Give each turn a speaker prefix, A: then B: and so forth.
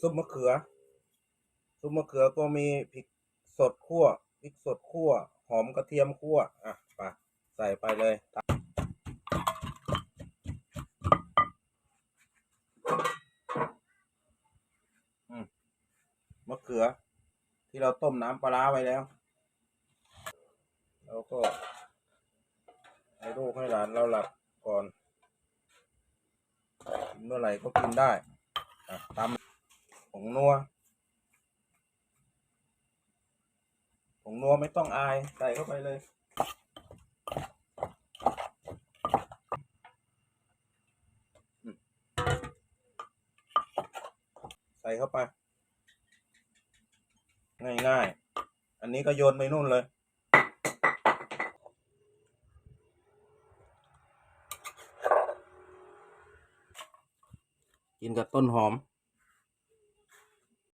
A: ซุปมะเขือ ซุปมะเขือก็มีพริกสดคั่วพริกสดคั่ว หอมกระเทียมคั่ว อะไปใส่ไปเลยมมะเขือ ที่เราต้มน้ำปลาร้าไว้แล้วแล้วก็ให้ลูกให้หลานเราหลับก่อน เมื่อไหร่ก็กินได้ตำผ งนัวผงนัวไม่ต้องอาย ใส่เข้าไปเลย ใส่เข้าไป ง่ายๆ อันนี้ก็โยนไปนู่นเลยกินกับต้นหอม